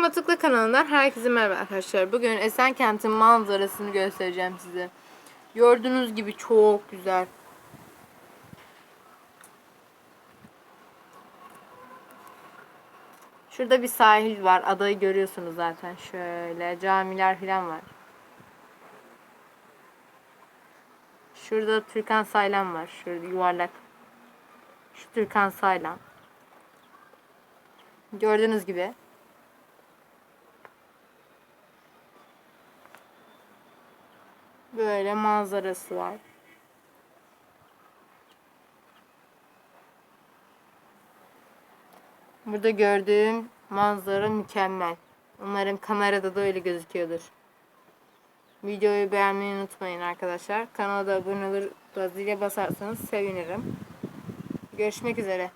Okuma Tıkla kanalından herkese merhaba arkadaşlar. Bugün Esenkent'in manzarasını göstereceğim size. Gördüğünüz gibi çok güzel. Şurada bir sahil var. Adayı görüyorsunuz zaten. Şöyle camiler falan var. Şurada Türkan Saylan var. Şurada yuvarlak. Şu Türkan Saylan. Gördüğünüz gibi. Böyle manzarası var. Burada gördüğüm manzara mükemmel. Umarım kamerada da öyle gözüküyordur. Videoyu beğenmeyi unutmayın arkadaşlar. Kanala da abone olur zile basarsanız sevinirim. Görüşmek üzere.